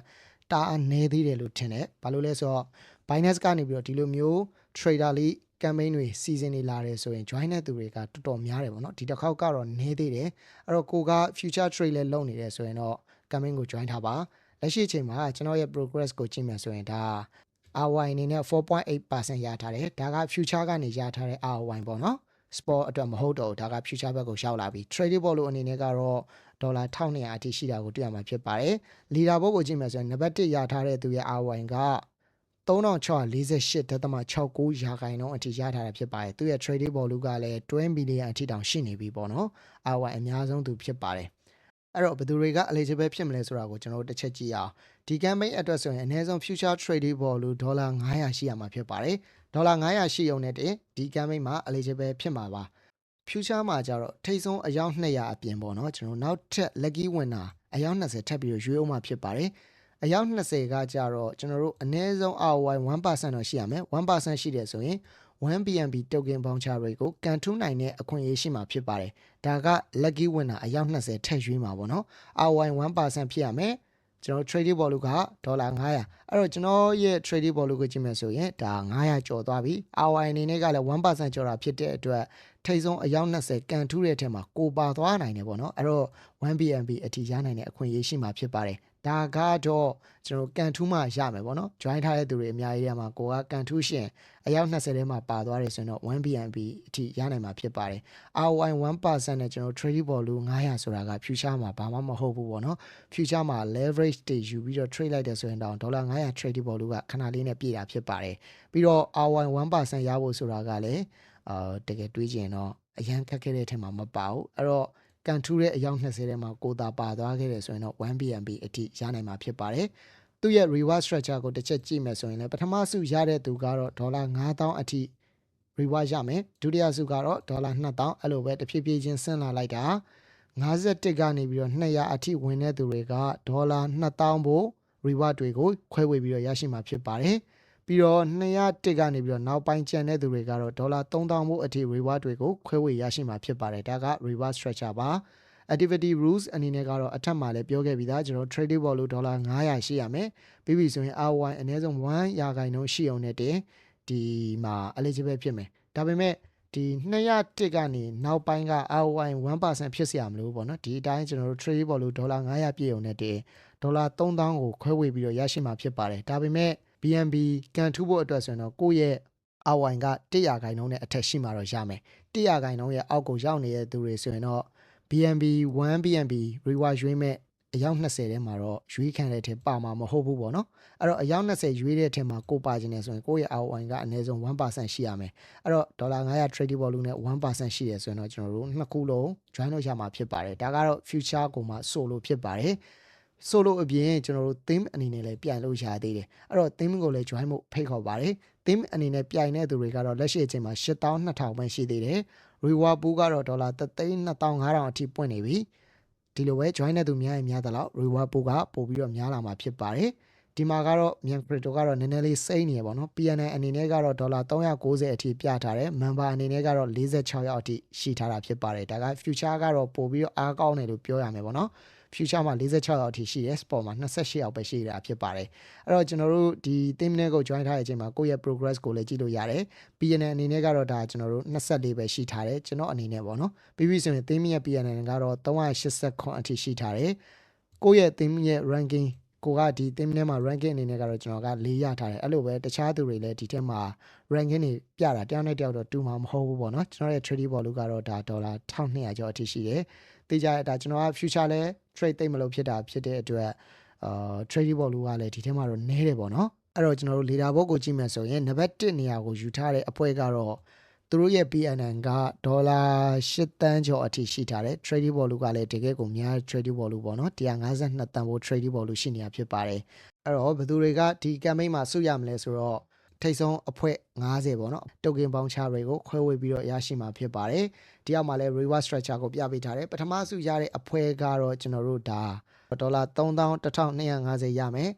Speaker 1: တအားနည်းသေးတယ်လို့ထင်တယ်ဘာလို့လဲဆိုတော့ Binance ကနေပြီးတော့ဒီလိုမျိုး trader လေး campaign တွေ season တွေလာတယ်ဆိုရင် join တဲ့သူတွေကတော်တော်များတယ်ပေါ့နော်ဒီတစ်ခေါက်ကတော့နည်းသေးတယ်အဲ့တော့ကိုက future trade လဲလုပ်နေတယ်ဆိုရင်တော့ campaign ကို join ထားပါလက်ရှိအချိန်မှာကျွန်တော်ရဲ့ progress ကိုကြည့်မယ်ဆိုရင်ဒါ ROI အနေနဲ့4.8%ရထားတယ်ဒါက future ကနေရထားတဲ့ ROI ပေါ့နော် sport အတွက်မဟုတ်တော့ဘူးဒါက future ဘက်ကိုရှောက်လာပြီ trading ဘောလို့အနေနဲ့ကတော့ဒေါ်လာ1200အထိရှိတာကိုတွေ့ရမှာဖြစ်ပါတယ် leader ဘောကိုကြည့်မယ်ဆိုရင်နံပါတ်1ရထားတဲ့သူရဲ့ ROI က 3648.69ရာခိုင်နှုန်းအထိရထားတာဖြစ်ပါတယ်သူရဲ့ trading volume ကလည်း12 million အထိတောင်ရှိနေပြီပေါ့နော် ROI အများဆုံးသူဖြစ်ပါတယ်အဲ့တော့ဘယ်သူတွေက eligible ဖြစ်မလဲဆိုတာကိုကျွန်တော်တို့တစ်ချက်ကြည့်အောင်ဒီ campaign အတွက်ဆိုရင်အနည်းဆုံး future trading volume ဒေါ်လာ900ရှိရမှာဖြစ်ပါတယ်ဒေါ်လာ900ရှိုံနဲ့တည်းဒီ campaign မှာ eligible ဖြစ်မှာပါ future မှာကျတော့ထိတ်ဆုံးအယောက်200အပြင်ပေါ့နော်ကျွန်တော်နောက်ထပ် lucky winner အယောက်20ထပ်ပြီးရွေးအောင်မှာဖြစ်ပါတယ် အယောက်20ကကြတော့ကျွန်တော်တို့အနည်းဆုံး ROI 1%တော့ရှိရမယ်1%ရှိတယ်ဆိုရင် 1 BNB token voucher တွေကိုကန်ထူးနိုင်တဲ့အခွင့်အရေးရှိမှာဖြစ်ပါတယ်ဒါက lucky winner အယောက်20ထက်ရွေးမှာပေါ့နော် ROI 1%ဖြစ်ရမယ်ကျွန်တော် trading volume ကဒေါ်လာ900အဲ့တော့ကျွန်တော်ရဲ့ trading volume ကိုကြည့်မယ်ဆိုရင်ဒါ900ကျော်သွားပြီ ROI အနေနဲ့ကလည်း1%ကျော်တာဖြစ်တဲ့အတွက်ထိတ်ဆုံးအယောက်20ကန်ထူးတဲ့အထက်မှာကိုပါသွားနိုင်တယ်ပေါ့နော်အဲ့တော့ 1BNB အထိရနိုင်တဲ့အခွင့်အရေးရှိမှာဖြစ်ပါတယ် ဒါဒါကတော့ကျွန်တော်ကန်ထူးမှရမယ်ပေါ့နော် join ထားတဲ့သူတွေအများကြီးထဲမှာကိုကကန်ထူးရှင်အယောက်20ထဲမှာပါသွားတယ်ဆိုရင်တော့ 1BNB အထိရနိုင်မှာဖြစ်ပါတယ် ROI 1%နဲ့ကျွန်တော် trading volume 900ဆိုတာက future မှာဘာမှမဟုတ်ဘူးပေါ့နော် future မှာ leverage တွေယူပြီးတော့ trade လိုက်တယ်ဆိုရင်တော့ဒေါ်လာ900 trading volume ကခဏလေးနဲ့ပြည့်တာဖြစ်ပါတယ်ပြီးတော့ ROI 1%ရဖို့ဆိုတာကလည်းအာတကယ်တွေးကြည့်ရင်တော့အရန်ခက်ခဲတဲ့အထက်မှာမပါဘူးအဲ့တော့ ကန်ထူးတဲ့အယောက်20ထဲမှာကိုသာပါသွားခဲ့တယ်ဆိုရင်တော့ 1BNB အထိရနိုင်မှာဖြစ်ပါတယ်သူ့ရဲ့ reward structure ကိုတစ်ချက်ကြည့်မယ်ဆိုရင်လည်းပထမစုရတဲ့သူကတော့ဒေါ်လာ9000အထိ reward ရမယ်ဒုတိယစုကတော့ဒေါ်လာ2000အဲ့လိုပဲတဖြည်းဖြည်းချင်းဆင်းလာလိုက်တာ51ကနေပြီးတော့200အထိဝင်တဲ့သူတွေကဒေါ်လာ2000ဖို့ reward တွေကိုခွဲဝေပြီးတော့ရရှိမှာဖြစ်ပါတယ် ပြီးတော့201ကနေပြီးတော့နောက်ပိုင်းကျန်တဲ့သူတွေကတော့ဒေါ်လာ3000ဘို့အထိ reward တွေကိုခွဲဝေရရှိမှာဖြစ်ပါတယ်ဒါက reward structure ပါ activity rules အနေနဲ့ကတော့အထက်မှာလည်းပြောခဲ့ပြီးသားကျွန်တော် trading ball လို့ဒေါ်လာ900ရှိရမယ်ပြီးပြီဆိုရင် ROI အနည်းဆုံး1ရာခိုင်နှုန်းရှိအောင်နဲ့တင်ဒီမှာ eligible ဖြစ်မယ်ဒါပေမဲ့ဒီ201ကနေနောက်ပိုင်းက ROI 1%ဖြစ်စရာမလိုပေါ့နော်ဒီအတိုင်းကျွန်တော်တို့ trading ball လို့ဒေါ်လာ900ပြည့်အောင်နဲ့တင်ဒေါ်လာ3000ကိုခွဲဝေပြီးတော့ရရှိမှာဖြစ်ပါတယ်ဒါပေမဲ့ BNB ကန်ထူးဖို့အတွက်ဆိုရင်တော့ကိုယ့်ရဲ့ ROI က100ခိုင်နှုန်းနဲ့အထက်ရှိမှာတော့ရမယ်100ခိုင်နှုန်းရဲ့အောက်ကိုရောက်နေတဲ့သူတွေဆိုရင်တော့ BNB 1 BNB reward ရွေးမဲ့အယောက်20ထဲမှာတော့ရွေးခံတဲ့အထက်ပါမှာမဟုတ်ဘူးပေါ့နော်အဲ့တော့အယောက်20ရွေးတဲ့အထက်မှာကိုပါခြင်းနေဆိုရင်ကိုယ့်ရဲ့ ROI ကအနည်းဆုံး1%ရှိရမယ်အဲ့တော့ဒေါ်လာ900 trading volume နဲ့1%ရှိတယ်ဆိုရင်တော့ကျွန်တော်တို့နှစ်ခုလုံး join လုပ်ရမှာဖြစ်ပါတယ်ဒါကတော့ future ကိုမှ solo ဖြစ်ပါတယ် solo အပြင်ကျွန်တော်တို့ theme အနေနဲ့လည်းပြိုင်လို့ရသေးတယ်အဲ့တော့ theme ကိုလည်း join ဖို့ဖိတ်ခေါ်ပါတယ် theme အနေနဲ့ပြိုင်တဲ့သူတွေကတော့လက်ရှိအချိန်မှာ8200ပဲရှိသေးတယ် reward pool ကတော့ဒေါ်လာ32500အထိပွင့်နေပြီဒီလိုပဲ join တဲ့သူများရင်များသလောက် reward pool ကပို့ပြီးတော့များလာမှာဖြစ်ပါတယ်ဒီမှာကတော့မြန် crypto ကတော့နည်းနည်းလေးစိမ့်နေရပါတော့ PNN အနေနဲ့ကတော့ဒေါ်လာ390အထိပြထားတယ် member အနေနဲ့ကတော့46ရောက်အထိရှိထားတာဖြစ်ပါတယ်ဒါက future ကတော့ပို့ပြီးတော့အားကောင်းတယ်လို့ပြောရမယ်ပေါ့နော် future မှာ46ရောက်အထိရှိတယ် sport မှာ28ရောက်ပဲရှိတာဖြစ်ပါတယ်အဲ့တော့ကျွန်တော်တို့ဒီ theme နဲ့ကို join ထားတဲ့အချိန်မှာကိုယ့်ရဲ့ progress ကိုလည်းကြည့်လို့ရတယ် PNN အနေနဲ့ကတော့ဒါကျွန်တော်တို့24ပဲရှိထားတယ်ကျွန်တော်အနေနဲ့ပေါ့နော်ပြီးပြီဆိုရင် theme ရဲ့ PNN ကတော့389အထိရှိထားတယ်ကိုယ့်ရဲ့ theme ရဲ့ ranking ကိုကဒီ theme ထဲမှာ ranking အနေနဲ့ကတော့ကျွန်တော်က၄ရထားတယ်အဲ့လိုပဲတခြားသူတွေလည်းဒီထဲမှာ ranking တွေပြတာတယောက်နဲ့တယောက်တော့တူမှာမဟုတ်ဘူးပေါ့နော်ကျွန်တော်ရဲ့ trading ball ကတော့ဒါဒေါ်လာ1200ကျော်အထိရှိတယ် တေးကြရတာကျွန်တော်က future လဲ trade သိမ့်မလို့ဖြစ်တာဖြစ်တဲ့အတွက်အာ trading ball ကလည်းဒီထဲမှာတော့နည်းတယ်ပေါ့နော်အဲ့တော့ကျွန်တော်တို့ leader board ကိုကြည့်မယ်ဆိုရင်နံပါတ်1နေရာကိုယူထားတဲ့အပွဲကတော့သူတို့ရဲ့ PNN ကဒေါ်လာ8တန်းကျော်အထိရှိထားတယ် trading ball ကလည်းတကယ်ကိုများ trading ball ပေါ့နော်152တန်းဖို့ trading ball ရှိနေတာဖြစ်ပါတယ်အဲ့တော့ဘယ်သူတွေကဒီ campaign မှာစုရမလဲဆိုတော့ ထိတ်ဆုံးအဖွဲ90ပေါ့နော်တိုကင်ပေါင်းချတွေကိုခွဲဝေပြီးတော့ရရှိမှာဖြစ်ပါတယ်ဒီအောက်မှာလည်း reward structure ကိုပြပေးထားတယ်ပထမစုရတဲ့အဖွဲကတော့ကျွန်တော်တို့ဒါဒေါ်လာ3250ရမယ်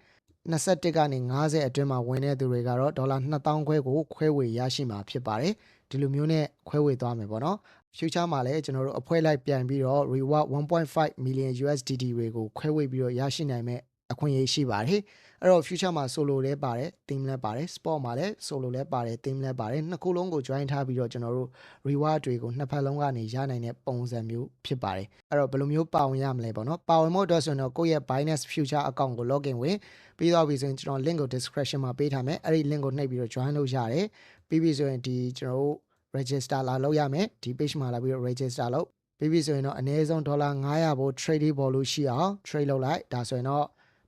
Speaker 1: 21ကနေ90အတွင်းမှာဝင်တဲ့သူတွေကတော့ဒေါ်လာ2000ခွဲကိုခွဲဝေရရှိမှာဖြစ်ပါတယ်ဒီလိုမျိုးနဲ့ခွဲဝေသွားမယ်ပေါ့နော် future မှာလည်းကျွန်တော်တို့အဖွဲလိုက်ပြန်ပြီးတော့ reward 1.5 million USDT တွေကိုခွဲဝေပြီးတော့ရရှိနိုင်မဲ့ အခွင့်အရေးရှိပါတယ်အဲ့တော့ future မှာ solo လည်းပါတယ် team လည်းပါတယ် sport မှာလည်း solo လည်းပါတယ် team လည်းပါတယ်နှစ်ခုလုံးကို join ထားပြီးတော့ကျွန်တော်တို့ reward တွေကိုနှစ်ဖက်လုံးကနေရနိုင်တဲ့ပုံစံမျိုးဖြစ်ပါတယ်အဲ့တော့ဘယ်လိုမျိုးပါဝင်ရမလဲပေါ့နော်ပါဝင်ဖို့အတွက်ဆိုရင်တော့ကိုယ့်ရဲ့ Binance Future account ကို login ဝင်ပြီးတော့ပြီဆိုရင်ကျွန်တော် link ကို description မှာပေးထားမယ်အဲ့ဒီ link ကိုနှိပ်ပြီးတော့ join လုပ်ရတယ်ပြီးပြီဆိုရင်ဒီကျွန်တော်တို့ register လာလုပ်ရမယ်ဒီ page မှာလာပြီးတော့ register လုပ်ပြီးပြီဆိုရင်တော့အနည်းဆုံးဒေါ်လာ900ဘို့ trading ပေါ်လို့ရှိအောင် trade လုပ်လိုက်ဒါဆိုရင်တော့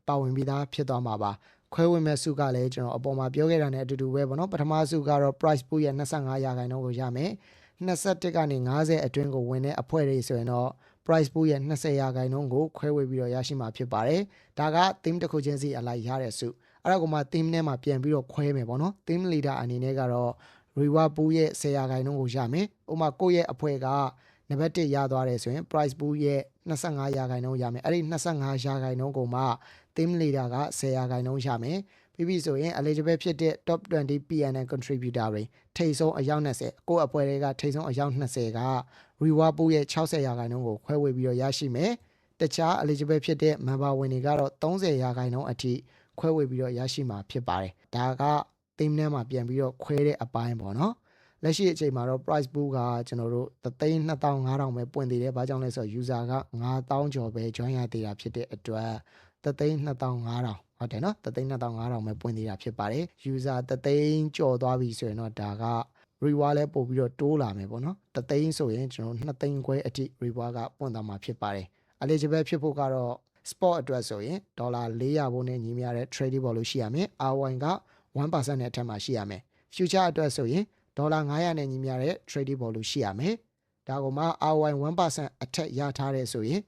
Speaker 1: ပါဝင်ပြီးသားဖြစ်သွားမှာပါခွဲဝင်မဲ့စုကလည်းကျွန်တော်အပေါ်မှာပြောခဲ့တာနဲ့အတူတူပဲပေါ့နော်ပထမစုကတော့ price pool ရဲ့25ရာခိုင်နှုန်းကိုရမယ်21ကနေ90အတွင်းကိုဝင်တဲ့အဖွဲ့တွေဆိုရင်တော့ price pool ရဲ့20ရာခိုင်နှုန်းကိုခွဲဝေပြီးတော့ရရှိမှာဖြစ်ပါတယ်ဒါက theme တစ်ခုချင်းစီအလိုက်ရတဲ့စုအဲ့ဒါကမှ theme နဲ့မှာပြန်ပြီးတော့ခွဲမယ်ပေါ့နော် theme leader အနေနဲ့ကတော့ reward pool ရဲ့10ရာခိုင်နှုန်းကိုရမယ်ဥပမာကိုယ့်ရဲ့အဖွဲ့ကနံပါတ်1ရသွားတယ်ဆိုရင် price pool ရဲ့25ရာခိုင်နှုန်းရမယ်အဲ့ဒီ25ရာခိုင်နှုန်းကိုမှ team leader က10ရာခိုင်နှုန်းရမယ်ပြီးပြီဆိုရင် eligible ဖြစ်တဲ့ top 20 PNN contributor တွေထိပ်ဆုံးအယောက်20ကိုယ့်အဖွဲ့တွေကထိပ်ဆုံးအယောက်20က reward pool ရဲ့60ရာခိုင်နှုန်းကိုခွဲဝေပြီးတော့ရရှိမယ်တခြား eligible ဖြစ်တဲ့ member ဝင်တွေကတော့30ရာခိုင်နှုန်းအထိခွဲဝေပြီးတော့ရရှိမှာဖြစ်ပါတယ်ဒါက team ထဲမှာပြန်ပြီးတော့ခွဲတဲ့အပိုင်းပေါ့နော်လက်ရှိအချိန်မှာတော့ price pool ကကျွန်တော်တို့32500ပဲပွင့်သေးတယ်။ဘာကြောင့်လဲဆိုတော့ user က9000ကျော်ပဲ join ရသေးတာဖြစ်တဲ့အတွက် တသိန်း2500ဟုတ်တယ်နော်တသိန်း2500ပဲပွင့်သေးတာဖြစ်ပါတယ် user တသိန်းကျော်သွားပြီဆိုရင်တော့ဒါက reward လဲပို့ပြီးတော့တိုးလာမယ်ပေါ့နော်တသိန်းဆိုရင်ကျွန်တော်2သိန်းခွဲအထိ reward ကပွင့်သွားမှာဖြစ်ပါတယ် eligible ဖြစ်ဖို့ကတော့ sport အတွက်ဆိုရင်ဒေါ်လာ400ဘိုးနဲ့ညီမျှတဲ့ trading ပေါ်လို့ရှိရမယ် R1 က1%နဲ့အထက်မှာရှိရမယ် future အတွက်ဆိုရင်ဒေါ်လာ900နဲ့ညီမျှတဲ့ trading ပေါ်လို့ရှိရမယ်ဒါကမှ R1 1%အထက်ရထားတဲ့ဆိုရင်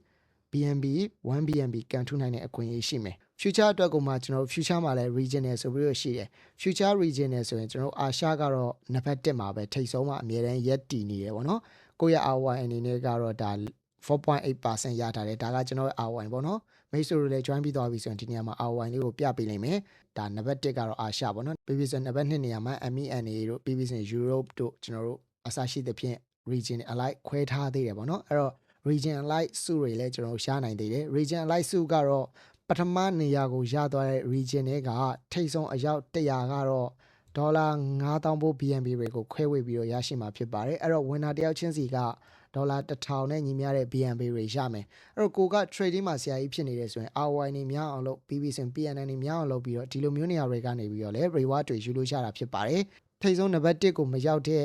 Speaker 1: BNB 1 BNB ကန်ထူနိုင်တဲ့အခွင့်အရေးရှိမယ် future အတွက်ကမှကျွန်တော်တို့ future မှာလည်း regional ဆိုပြီးတော့ရှိတယ် future regional ဆိုရင်ကျွန်တော်တို့အာရှကတော့နှစ်ဖက်တက်မှာပဲထိတ်ဆုံးမှာအမြဲတမ်းရက်တည်နေတယ်ပေါ့နော်ကိုယ့်ရဲ့ R1 အနေနဲ့ကတော့ဒါ4.8%ရထားတယ်ဒါကကျွန်တော်ရဲ့ R1 ပေါ့နော်မိတ်ဆွေတို့လည်း join ပြီးသွားပြီဆိုရင်ဒီနေရာမှာ R1 လေးကိုပြပေးလိမ့်မယ်ဒါနံပါတ်1ကတော့အာရှပေါ့နော်ပြီးပြီဆိုရင်နံပါတ်2နေရာမှာ MENA တို့ပြီးပြီဆိုရင် Europe တို့ကျွန်တော်တို့အစရှိသဖြင့် region alike ခွဲထားသေးတယ်ပေါ့နော်အဲ့တော့ region alike စုတွေလည်းကျွန်တော်တို့ရှားနိုင်သေးတယ် region alike စုကတော့ပထမနေရာကိုရသွားတဲ့ region တွေကထိတ်ဆုံးအယောက်100ကတော့ဒေါ်လာ9000ဘိုး BNB တွေကိုခွဲဝေပြီးတော့ရရှိမှာဖြစ်ပါတယ်အဲ့တော့ winner တယောက်ချင်းစီကဒေါ်လာ1000နဲ့ညီမျှတဲ့ BNB တွေရမယ်အဲ့တော့ကိုက trading မှာဆရာကြီးဖြစ်နေတယ်ဆိုရင် ROI နေများအောင်လုပ်ပြီးပြီးဆိုရင် PNN နေများအောင်လုပ်ပြီးတော့ဒီလိုမျိုးနေရာတွေကနေပြီးတော့လည်း reward တွေယူလို့ရတာဖြစ်ပါတယ်ထိတ်ဆုံးနံပါတ်1ကိုမရောက်တဲ့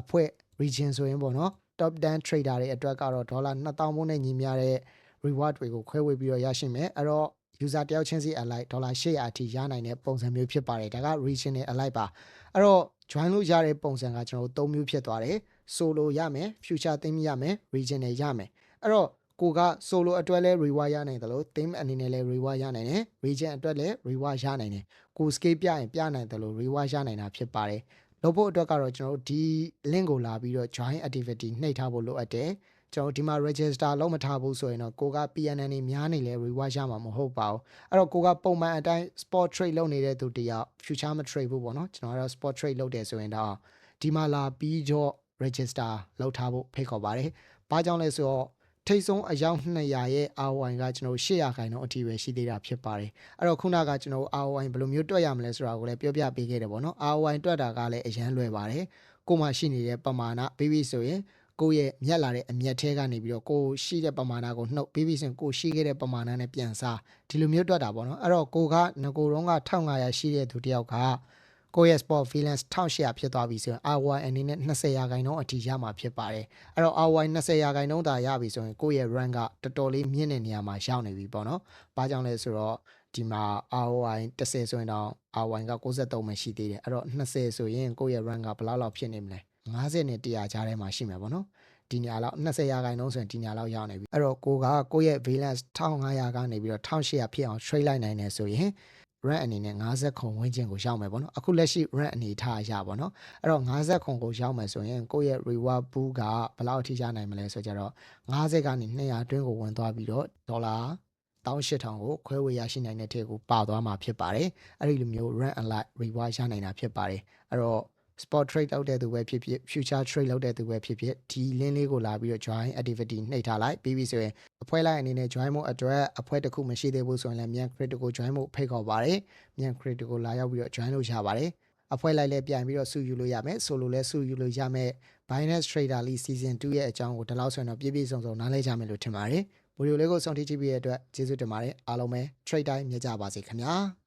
Speaker 1: အဖွဲ့ region ဆိုရင်ပေါ့နော် top 10 trader တွေအတွက်ကတော့ဒေါ်လာ2000ဘိုးနဲ့ညီမျှတဲ့ reward တွေကိုခွဲဝေပြီးတော့ရရှိမယ်အဲ့တော့ user တယောက်ချင်းစီ alike ဒေါ်လာ800အထိရနိုင်တဲ့ပုံစံမျိုးဖြစ်ပါတယ်ဒါက region နဲ့ alike ပါအဲ့တော့ join လို့ရတဲ့ပုံစံကကျွန်တော်တို့၃မျိုးဖြစ်သွားတယ် solo ရမယ် future theme ရမယ် region နဲ့ရမယ်အဲ့တော့ကိုက solo အတွက်လဲ reward ရနိုင်တယ်လို့ theme အနေနဲ့လဲ reward ရနိုင်တယ် region အတွက်လဲ reward ရနိုင်တယ်ကို scale ပြရင်ပြနိုင်တယ်လို့ reward ရနိုင်တာဖြစ်ပါတယ် လုပ်ဖို့အတွက်ကတော့ကျွန်တော်တို့ဒီ link ကိုလာပြီးတော့ join activity နှိပ်ထားဖို့လိုအပ်တယ်ကျွန်တော်ဒီမှာ register လုပ်မထားဘူးဆိုရင်တော့ကိုက PNN နေများနေလဲ reward ရမှာမဟုတ်ပါဘူးအဲ့တော့ကိုကပုံမှန်အတိုင်း sport trade လုပ်နေတဲ့သူတယောက် future မ trade ဘူးပေါ့နော်ကျွန်တော်ကတော့ sport trade လုပ်တယ်ဆိုရင်တော့ဒီမှာလာပြီးတော့ register လုပ်ထားဖို့ဖိတ်ခေါ်ပါတယ်ဘာကြောင့်လဲဆိုတော့ ထိတ်ဆုံးအယောက်200ရဲ့ ROI ကကျွန်တော်800ခိုင်နှုန်းအထိပဲရှိသေးတာဖြစ်ပါတယ်အဲ့တော့ခုနကကျွန်တော် ROI ဘယ်လိုမျိုးတွက်ရမလဲဆိုတာကိုလည်းပြောပြပေးခဲ့တယ်ပေါ့နော် ROI တွက်တာကလည်းအရန်လွယ်ပါတယ်ကိုမှရှိနေတဲ့ပမာဏပြီးပြီဆိုရင်ကိုယ့်ရဲ့မြက်လာတဲ့အမျက်ထဲကနေပြီးတော့ကိုရှိတဲ့ပမာဏကိုနှုတ်ပြီးပြီဆိုရင်ကိုရှိခဲ့တဲ့ပမာဏနဲ့ပြန်စားဒီလိုမျိုးတွက်တာပေါ့နော်အဲ့တော့ကိုကငကိုတုံးက1500ရှိတဲ့သူတယောက်က ကိုယ့်ရဲ့ sport freelance 1800ဖြစ်သွားပြီဆိုရင် ROI အနေနဲ့20ရာခိုင်နှုန်းအထိရမှာဖြစ်ပါတယ်အဲ့တော့ ROI 20ရာခိုင်နှုန်းသာရပြီဆိုရင်ကိုယ့်ရဲ့ rank ကတော်တော်လေးမြင့်တဲ့နေရာမှာရောက်နေပြီပေါ့နော်ဘာကြောင့်လဲဆိုတော့ဒီမှာ ROI 10ဆိုရင်တော့ ROI က63မှရှိသေးတယ်အဲ့တော့20ဆိုရင်ကိုယ့်ရဲ့ rank ကဘယ်လောက်လောက်ဖြစ်နေမလဲ50နဲ့100ကြားထဲမှာရှိမှာပေါ့နော်ဒီညာလောက်20ရာခိုင်နှုန်းဆိုရင်ဒီညာလောက်ရောက်နေပြီအဲ့တော့ကိုကကိုယ့်ရဲ့ balance 1500ကနေပြီးတော့1800ဖြစ်အောင် trade လိုက်နိုင်တယ်ဆိုရင် rank အနေနဲ့50ခုဝန်းကျင်ကိုရောက်မယ်ပေါ့နော်အခုလက်ရှိ rank အနေထားအရပေါ့နော်အဲ့တော့50ခုကိုရောက်မယ်ဆိုရင်ကိုယ့်ရဲ့ reward pool ကဘယ်လောက်အထိရနိုင်မလဲဆိုကြတော့50ကနေ200အတွင်းကိုဝင်သွားပြီးတော့ဒေါ်လာ18000ကိုခွဲဝေရရှိနိုင်တဲ့ထည့်ကိုပါသွားမှာဖြစ်ပါတယ်အဲ့ဒီလိုမျိုး rank alike reward ရနိုင်တာဖြစ်ပါတယ်အဲ့တော့ spot trade လုပ်တဲ့သူပဲဖြစ်ဖြစ် future trade လုပ်တဲ့သူပဲဖြစ်ဖြစ်ဒီ link လေးကိုလာပြီးတော့ join activity နှိပ်ထားလိုက်ပြီးပြီဆိုရင်အဖွဲလိုက်အနေနဲ့ join ဖို့အတွက်အဖွဲတစ်ခုမရှိသေးဘူးဆိုရင်လည်းမြန် critical join ဖို့ဖိတ်ခေါ်ပါတယ်မြန် critical လာရောက်ပြီးတော့ join လုပ်ရပါတယ်အဖွဲလိုက်လည်းပြန်ပြီးတော့စုယူလို့ရမယ်ဆိုလိုလည်းစုယူလို့ရမယ် Binance Trader League Season 2ရဲ့အကြောင်းကိုဒီလောက်ဆိုရင်တော့ပြည့်ပြည့်စုံစုံနားလည်ကြမယ်လို့ထင်ပါတယ်ဗီဒီယိုလေးကိုစောင့်ကြည့်ကြည့်ပြီးတဲ့အတွက်ကျေးဇူးတင်ပါတယ်အားလုံးပဲ trade time မြတ်ကြပါစေခင်ဗျာ